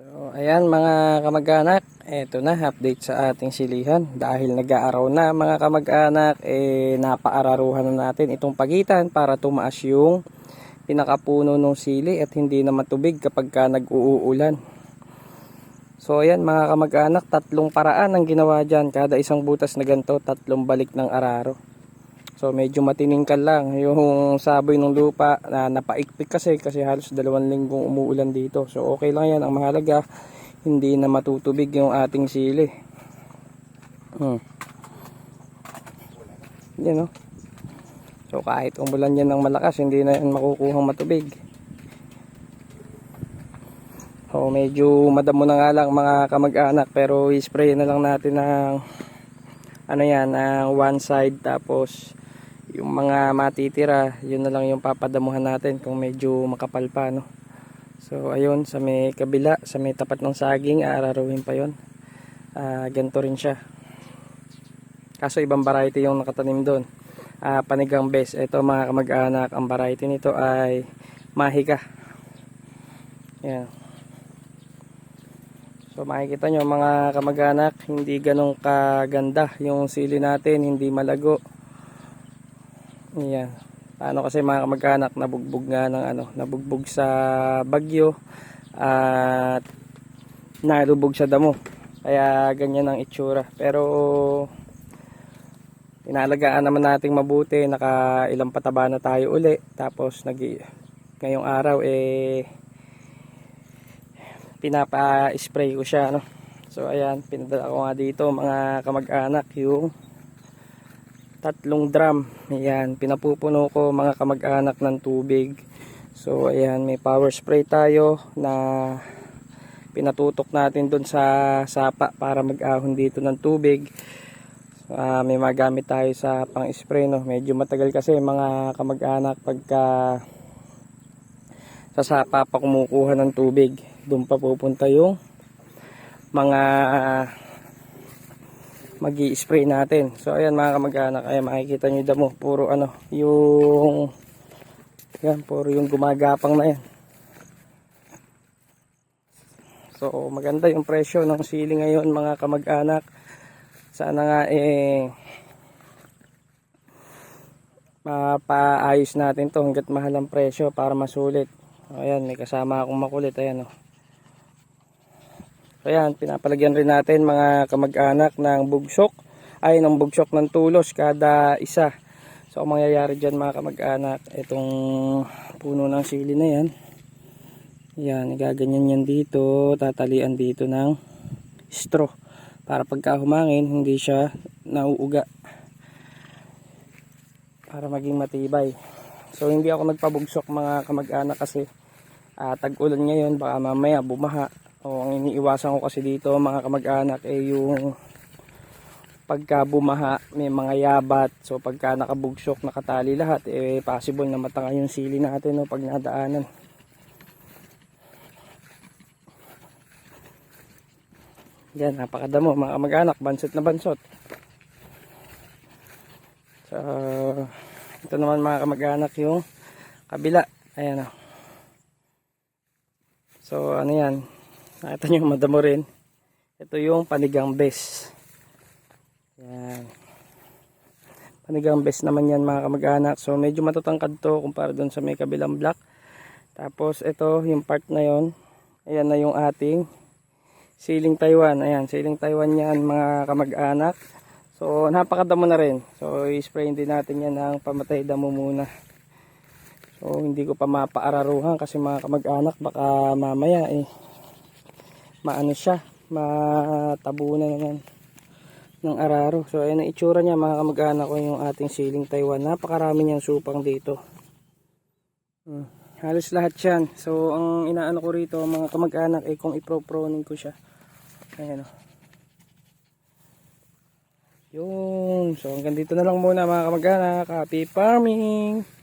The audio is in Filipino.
So, ayan mga kamag-anak, eto na, update sa ating silihan. Dahil nag-aaraw na mga kamag-anak, eh, napaararuhan na natin itong pagitan para tumaas yung pinakapuno ng sili at hindi na matubig kapag ka nag-uulan. So, ayan mga kamag-anak, tatlong paraan ang ginawa dyan. Kada isang butas na ganito, tatlong balik ng araro. So medyo matiningkal lang yung saboy ng lupa na napaikpik kasi kasi halos dalawang linggong umuulan dito. So okay lang yan. Ang mahalaga hindi na matutubig yung ating sili. Hmm. Yan no. So kahit umulan yan ng malakas hindi na yan makukuhang matubig. So medyo madamo na nga lang mga kamag-anak pero i-spray na lang natin ng ano yan, ng one side tapos yung mga matitira, yun na lang yung papadamuhan natin kung medyo makapal pa, no? So, ayun, sa may kabila, sa may tapat ng saging, aararuhin pa yun. Ah, ganito rin siya. Kaso ibang variety yung nakatanim doon. Ah, panigang best. Ito mga kamag-anak, ang variety nito ay mahika. Yan. So makikita nyo mga kamag-anak, hindi ganong kaganda yung sili natin, hindi malago. Yan. Paano kasi mga kamag-anak nabugbog nga ng ano, nabugbog sa bagyo at nalubog sa damo. Kaya ganyan ang itsura. Pero inalagaan naman nating mabuti, naka ilang pataba na tayo uli. Tapos nag ngayong araw eh pinapa-spray ko siya no. So ayan, pinadala ko nga dito mga kamag-anak yung tatlong drum. Ayan, pinapupuno ko mga kamag-anak ng tubig. So ayan, may power spray tayo na pinatutok natin doon sa sapa para mag-ahon dito ng tubig. Ah, may magamit tayo sa pang-spray no. Medyo matagal kasi mga kamag-anak pagka sa sapa pa kumukuha ng tubig. Doon pa pupunta yung mga mag spray natin. So ayan mga kamag-anak, ayan makikita nyo yung damo, puro ano, yung yan, puro yung gumagapang na yan. So maganda yung presyo ng sili ngayon mga kamag-anak. Sana nga eh mapaayos natin to hanggat mahal ang presyo para masulit. Ayan, may kasama akong makulit. Ayan, oh. Ayan, pinapalagyan rin natin mga kamag-anak ng bugsok. Ay, ng bugsok ng tulos kada isa. So, ang mangyayari dyan mga kamag-anak, itong puno ng sili na yan. Yan, igaganyan yan dito. Tatalian dito ng straw. Para pagka humangin, hindi siya nauuga. Para maging matibay. So, hindi ako nagpabugsok mga kamag-anak kasi uh, tag-ulan ngayon. Baka mamaya bumaha. O, ang iniiwasan ko kasi dito mga kamag-anak ay yung pagka bumaha may mga yabat. So, pagka nakabugsok, nakatali lahat, eh possible na matanga yung sili natin no, pag nadaanan. Yan, napakadamo mga kamag-anak. Bansot na bansot. So, ito naman mga kamag-anak yung kabila. Ayan o. So, ano yan. Nakita nyo madamo rin. Ito yung panigang bes. Yan. Panigang bes naman yan mga kamag-anak. So, medyo matutangkad to kumpara dun sa may kabilang block. Tapos, ito yung part na yon Ayan na yung ating siling Taiwan. Ayan, siling Taiwan yan mga kamag-anak. So, napakadamo na rin. So, i-spray din natin yan ng pamatay damo muna. So, hindi ko pa mapaararuhan kasi mga kamag-anak baka mamaya eh maano siya, matabunan naman ng araro. So, ayan ang itsura niya mga kamag-anak ko yung ating siling Taiwan. Napakarami niyang supang dito. Hmm. Halos lahat yan. So, ang inaano ko rito mga kamag-anak ay kung ipro-proning ko siya. Ayan o. Yun. So hanggang dito na lang muna mga kamag-anak. Happy farming!